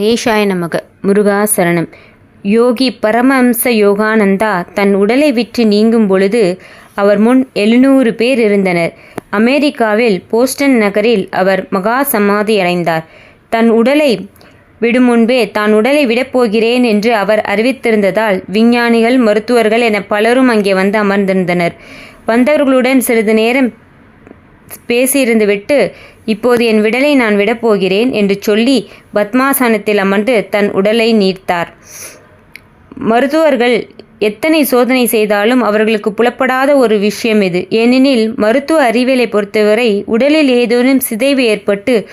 நேஷாய நமக. முருகா சரணம். யோகி பரமஹம்ச யோகானந்தா தன் உடலை விற்று நீங்கும் பொழுது அவர் முன் எழுநூறு பேர் இருந்தனர். அமெரிக்காவில் போஸ்டன் நகரில் அவர் மகா சமாதி அடைந்தார். தன் உடலை விடும் முன்பே தான் உடலை விடப்போகிறேன் என்று அவர் அறிவித்திருந்ததால் விஞ்ஞானிகள் மருத்துவர்கள் என பலரும் அங்கே வந்து அமர்ந்திருந்தனர். வந்தவர்களுடன் சிறிது நேரம் பேசியிருந்துவிட்டு இப்போது என் விடலை நான் விடப்போகிறேன் என்று சொல்லி பத்மாசனத்தில் அமர்ந்து தன் உடலை நீர்த்தார். மருத்துவர்கள் எத்தனை சோதனை செய்தாலும் அவர்களுக்கு புலப்படாத ஒரு விஷயம் இது. ஏனெனில் மருத்துவ அறிவியலை பொறுத்தவரை உடலில் ஏதேனும் சிதைவு ஏற்பட்டு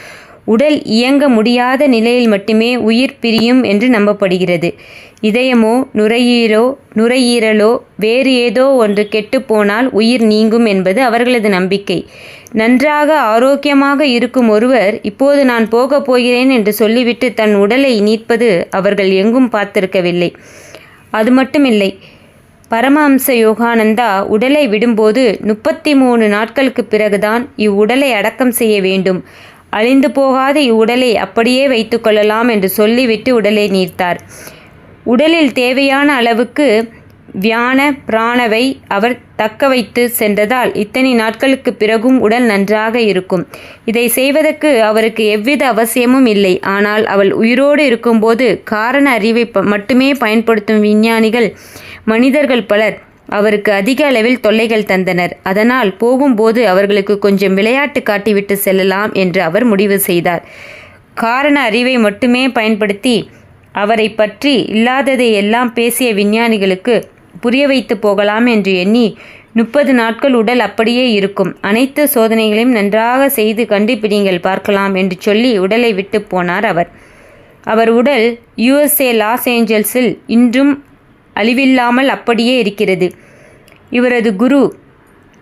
உடல் இயங்க முடியாத நிலையில் மட்டுமே உயிர் பிரியும் என்று நம்பப்படுகிறது. இதயமோ நுரையீரோ நுரையீரலோ வேறு ஏதோ ஒன்று கெட்டுப்போனால் உயிர் நீங்கும் என்பது அவர்களது நம்பிக்கை. நன்றாக ஆரோக்கியமாக இருக்கும் ஒருவர் இப்போது நான் போகப் போகிறேன் என்று சொல்லிவிட்டு தன் உடலை நீட்பது அவர்கள் எங்கும் பார்த்திருக்கவில்லை. அது மட்டுமில்லை பரமஹம்ச யோகானந்தா உடலை விடும்போது முப்பத்தி மூணு நாட்களுக்கு பிறகுதான் இவ்வுடலை அடக்கம் செய்ய வேண்டும். அழிந்து போகாத இவ்வுடலை அப்படியே வைத்துக்கொள்ளலாம் என்று சொல்லிவிட்டு உடலை நீர்த்தார். உடலில் தேவையான அளவுக்கு வியான பிராணவை அவர் தக்க வைத்து சென்றதால் இத்தனை நாட்களுக்கு பிறகும் உடல் நன்றாக இருக்கும். இதை செய்வதற்கு அவருக்கு எவ்வித அவசியமும் இல்லை. ஆனால் அவள் உயிரோடு இருக்கும்போது காரண அறிவை மட்டுமே பயன்படுத்தும் விஞ்ஞானிகள் மனிதர்கள் பலர் அவருக்கு அதிக அளவில் தொல்லைகள் தந்தனர். அதனால் போகும்போது அவர்களுக்கு கொஞ்சம் விளையாட்டு காட்டிவிட்டு செல்லலாம் என்று அவர் முடிவு செய்தார். காரண அறிவை மட்டுமே பயன்படுத்தி அவரை பற்றி இல்லாததை எல்லாம் பேசிய விஞ்ஞானிகளுக்கு புரிய வைத்து போகலாம் என்று எண்ணி முப்பது நாட்கள் உடல் அப்படியே இருக்கும். அனைத்து சோதனைகளையும் நன்றாக செய்து கண்டுபிடிங்கள் பார்க்கலாம் என்று சொல்லி உடலை விட்டு போனார் அவர். அவர் உடல் யுஎஸ்ஏ லாஸ் ஏஞ்சல்ஸில் இன்றும் அழிவில்லாமல் அப்படியே இருக்கிறது. இவரது குரு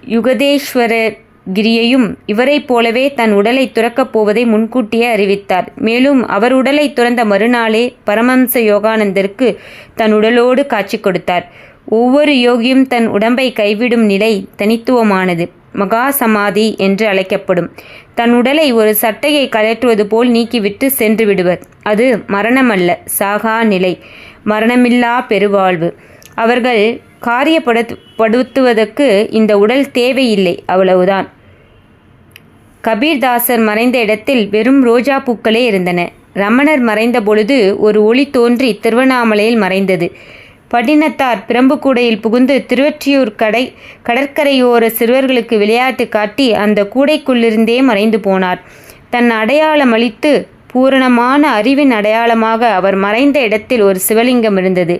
யுகதேஸ்வரகிரியையும் இவரைப் போலவே தன் உடலை துறக்கப் போவதை முன்கூட்டியே அறிவித்தார். மேலும் அவர் உடலை துறந்த மறுநாளே பரமம்ச யோகானந்தருக்கு தன் உடலோடு காட்சி கொடுத்தார். ஒவ்வொரு யோகியும் தன் உடம்பை கைவிடும் நிலை தனித்துவமானது. மகா சமாதி என்று அழைக்கப்படும். தன் உடலை ஒரு சட்டையை கழற்றுவது போல் நீக்கிவிட்டு சென்று விடுவர். அது மரணமல்ல சாகா நிலை. மரணமில்லா பெருவாழ்வு. அவர்கள் காரியப்படுத்துவதற்கு இந்த உடல் தேவையில்லை அவ்வளவுதான். கபீர்தாசர் மறைந்த இடத்தில் வெறும் ரோஜா பூக்களே இருந்தன. ரமணர் மறைந்த பொழுது ஒரு ஒளி தோன்றி திருவண்ணாமலையில் மறைந்தது. பட்டினத்தார் பிரம்புக்கூடையில் புகுந்து திருவற்றியூர் கடை கடற்கரையோர சிறுவர்களுக்கு விளையாட்டு காட்டி அந்த கூடைக்குள்ளிருந்தே மறைந்து போனார். தன் அடையாளம் அளித்து பூரணமான அறிவின் அடையாளமாக அவர் மறைந்த இடத்தில் ஒரு சிவலிங்கம் இருந்தது.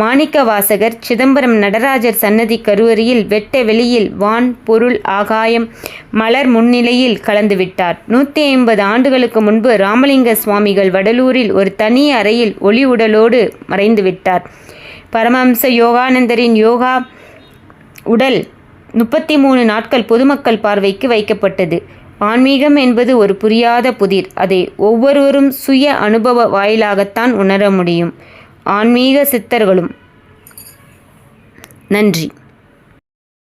மாணிக்க வாசகர் சிதம்பரம் நடராஜர் சன்னதி கருவறியில் வெட்ட வெளியில் வான் பொருள் ஆகாயம் மலர் முன்னிலையில் கலந்துவிட்டார் நூற்றி ஐம்பது ஆண்டுகளுக்கு முன்பு ராமலிங்க சுவாமிகள் வடலூரில் ஒரு தனி அறையில் ஒளி உடலோடு மறைந்துவிட்டார் பரமஹம்ச யோகானந்தரின் யோகா உடல் முப்பத்தி மூணு நாட்கள் பொதுமக்கள் பார்வைக்கு வைக்கப்பட்டது. ஆன்மீகம் என்பது ஒரு புரியாத புதிர். அதை ஒவ்வொருவரும் சுய அனுபவ வாயிலாகத்தான் உணர முடியும். ஆன்மீக சித்தர்களும். நன்றி.